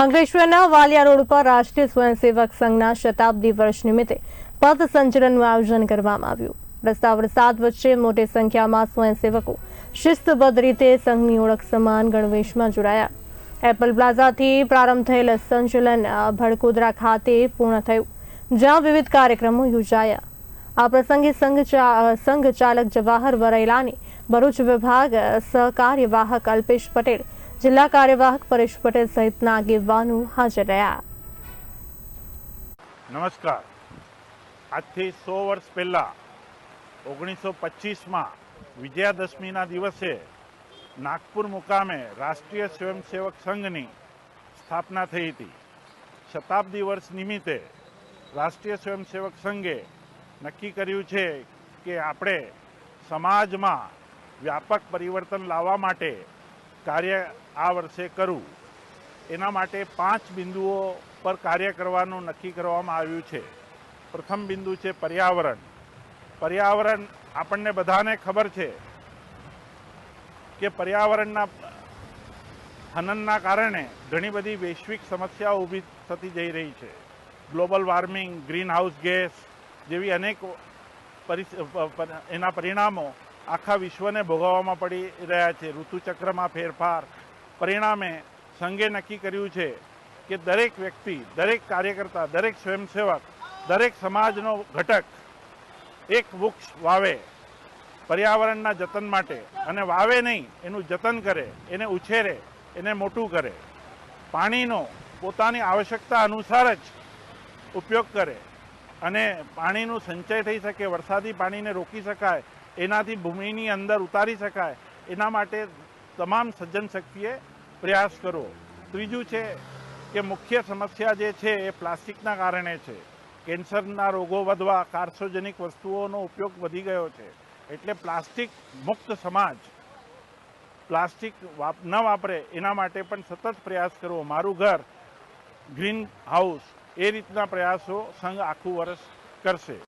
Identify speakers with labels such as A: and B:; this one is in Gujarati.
A: અંકલેશ્વરના વાલિયા રોડ પર રાષ્ટ્રીય સ્વયંસેવક સંઘના શતાબ્દી વર્ષ નિમિત્તે પથ સંચલનનું આયોજન કરવામાં આવ્યું. રસ્તા વરસાદ વચ્ચે મોટી સંખ્યામાં સ્વયંસેવકો શિસ્તબદ્ધ રીતે સંઘની ઓળખ સમાન ગણવેશમાં જોડાયા. એપલ પ્લાઝાથી પ્રારંભ થયેલ સંચલન ભડકોદરા ખાતે પૂર્ણ થયું, જ્યાં વિવિધ કાર્યક્રમો યોજાયા. આ પ્રસંગે સંઘ સંઘ ચાલક જવાહર વરેલાની ભરૂચ વિભાગ સહકાર્યવાહક અલ્પેશ પટેલ જિલ્લા કાર્યવાહક પરેશ પટેલ સહિતના આગેવાનો હાજર રહ્યા.
B: નમસ્કાર. આજથી સો વર્ષ પહેલાં, ઓગણીસો પચીસમાં વિજયાદશમીના દિવસે નાગપુર મુકામે રાષ્ટ્રીય સ્વયંસેવક સંઘની સ્થાપના થઈ હતી. શતાબ્દી વર્ષ નિમિત્તે રાષ્ટ્રીય સ્વયંસેવક સંઘે નક્કી કર્યું છે કે આપણે સમાજમાં વ્યાપક પરિવર્તન લાવવા માટે કાર્ય આ વર્ષે કરવું. એના માટે પાંચ બિંદુઓ પર કાર્ય કરવાનું નક્કી કરવામાં આવ્યું છે. પ્રથમ બિંદુ છે પર્યાવરણ. પર્યાવરણ આપણને બધાને ખબર છે કે પર્યાવરણના હનનના કારણે ઘણી બધી વૈશ્વિક સમસ્યાઓ ઊભી થતી જઈ રહી છે. Global warming greenhouse gas જેવી અનેક એના પરિણામો આખા વિશ્વને ભોગવવામાં પડી રહ્યા છે. ઋતુચક્રમાં ફેરફાર પરિણામે સંઘે નક્કી કર્યું છે કે દરેક વ્યક્તિ, દરેક કાર્યકર્તા, દરેક સ્વયંસેવક, દરેક સમાજનો ઘટક એક વૃક્ષ વાવે પર્યાવરણના જતન માટે અને વાવે નહીં, એનું જતન કરે, એને ઉછેરે, એને મોટું કરે. પાણીનો પોતાની આવશ્યકતા અનુસાર જ ઉપયોગ કરે અને પાણીનું સંચય થઈ શકે, વરસાદી પાણીને રોકી શકાય એનાથી ભૂમિની અંદર ઉતારી શકાય. એના માટે તમામ સજ્જન શક્તિએ પ્રયાસ કરવો ત્રીજું છે કે મુખ્ય સમસ્યા જે છે એ પ્લાસ્ટિકના કારણે છે. કેન્સરના રોગો વધવા, કાર્સોજનિક વસ્તુઓનો ઉપયોગ વધી ગયો છે. એટલે પ્લાસ્ટિક મુક્ત સમાજ, પ્લાસ્ટિક ન વાપરે એના માટે પણ સતત પ્રયાસ કરવો. મારું ઘર ગ્રીન હાઉસ એ રીતના પ્રયાસો સંઘ આખું વર્ષ કરશે.